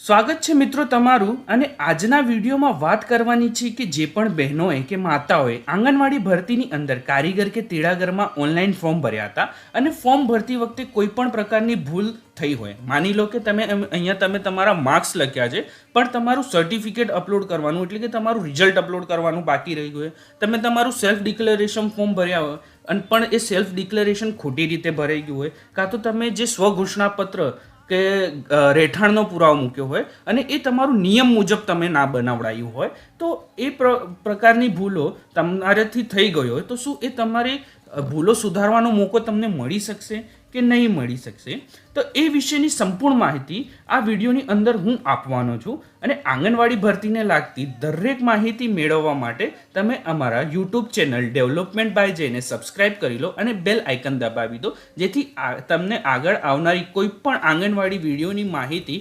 સ્વાગત છે મિત્રો તમારું અને આજના વિડીયોમાં વાત કરવાની છે કે જે પણ બહેનોએ કે માતાઓએ આંગણવાડી ભરતીની અંદર કારીગર કે તેડાગરમાં ઓનલાઈન ફોર્મ ભર્યા હતા અને ફોર્મ ભરતી વખતે કોઈ પણ પ્રકારની ભૂલ થઈ હોય. માની લો કે તમે અહીંયા તમે તમારા માર્ક્સ લખ્યા છે, પણ તમારું સર્ટિફિકેટ અપલોડ કરવાનું એટલે કે તમારું રિઝલ્ટ અપલોડ કરવાનું બાકી રહી હોય તમે તમારું સેલ્ફ ડિક્લેરેશન ફોર્મ ભર્યા હોય, અને પણ એ સેલ્ફ ડિક્લેરેશન ખોટી રીતે ભરાઈ ગયું હોય, કાં તો તમે જે સ્વઘોષણાપત્ર કે રહેઠાણનો પુરાવો મૂક્યો હોય અને એ તમારું નિયમ મુજબ તમે ના બનાવડાયું હોય, તો એ પ્ર, પ્રકારની ભૂલો તમારાથી થઈ ગઈ હોય, તો શું એ તમારી ભૂલો સુધારવાનો મોકો તમને મળી શકશે? કે નહીં મળી શકશે? તો એ વિશેની સંપૂર્ણ માહિતી આ વિડીયોની અંદર હું આપવાનો છું અને આંગણવાડી ભરતીને લાગતી દરેક માહિતી મેળવવા માટે તમે અમારા યુટ્યુબ ચેનલ ડેવલપમેન્ટ બાય જઈને સબસ્ક્રાઇબ કરી લો અને બેલ આઇકન દબાવી દો, જેથી તમને આગળ આવનારી કોઈ પણ આંગણવાડી વિડીયોની માહિતી